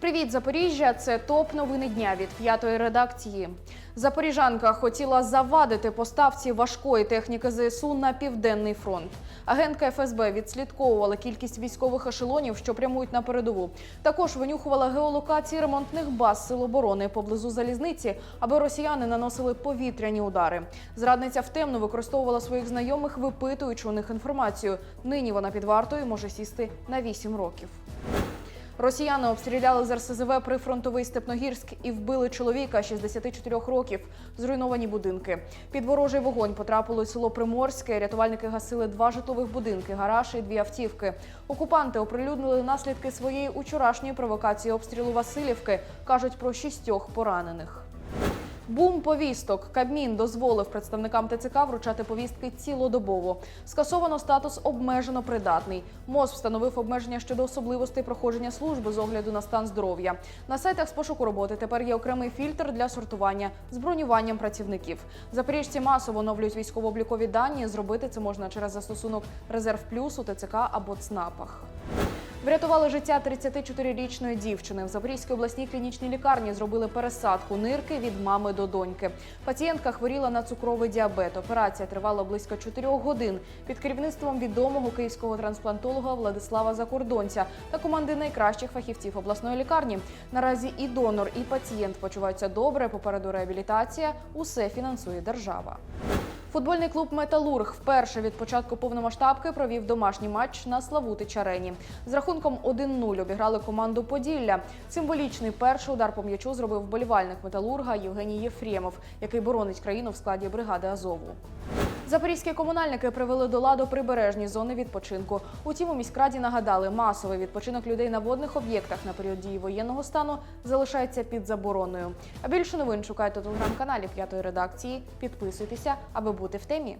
Привіт, Запоріжжя! Це топ новини дня від п'ятої редакції. Запоріжанка хотіла завадити поставці важкої техніки ЗСУ на південний фронт. Агентка ФСБ відслідковувала кількість військових ешелонів, що прямують на передову. Також винюхувала геолокації ремонтних баз сил оборони поблизу залізниці, аби росіяни наносили повітряні удари. Зрадниця втемно використовувала своїх знайомих, випитуючи у них інформацію. Нині вона під вартою може сісти на 8 років. Росіяни обстріляли з РСЗВ прифронтовий Степногірськ і вбили чоловіка 64 років. Зруйновані будинки. Під ворожий вогонь потрапило село Приморське. Рятувальники гасили два житлових будинки, гараж і дві автівки. Окупанти оприлюднили наслідки своєї учорашньої провокації обстрілу Васильівки. кажуть про шістьох поранених. Бум повісток. Кабмін дозволив представникам ТЦК вручати повістки цілодобово. Скасовано статус обмежено придатний. МОЗ встановив обмеження щодо особливостей проходження служби з огляду на стан здоров'я. На сайтах з пошуку роботи тепер є окремий фільтр для сортування з бронюванням працівників. Запоріжці масово оновлюють військово-облікові дані. Зробити це можна через застосунок Резерв Плюс у ТЦК або ЦНАПах. Врятували життя 34-річної дівчини. В Запорізькій обласній клінічній лікарні зробили пересадку нирки від мами до доньки. Пацієнтка хворіла на цукровий діабет. Операція тривала близько 4 годин під керівництвом відомого київського трансплантолога Владислава Закордонця та команди найкращих фахівців обласної лікарні. Наразі і донор, і пацієнт почуваються добре. Попереду реабілітація. Усе фінансує держава. Футбольний клуб Металург вперше від початку повномасштабки провів домашній матч на Славутич арені. З рахунком 1-0 обіграли команду Поділля. Символічний перший удар по м'ячу зробив болівальник металурга Євгеній Єфремов, який боронить країну в складі бригади Азову. Запорізькі комунальники привели до ладу прибережні зони відпочинку. Утім, у міськраді нагадали, масовий відпочинок людей на водних об'єктах на період дії воєнного стану залишається під забороною. А більше новин шукайте у телеграм-каналі п'ятої редакції. Підписуйтеся, аби бути в темі.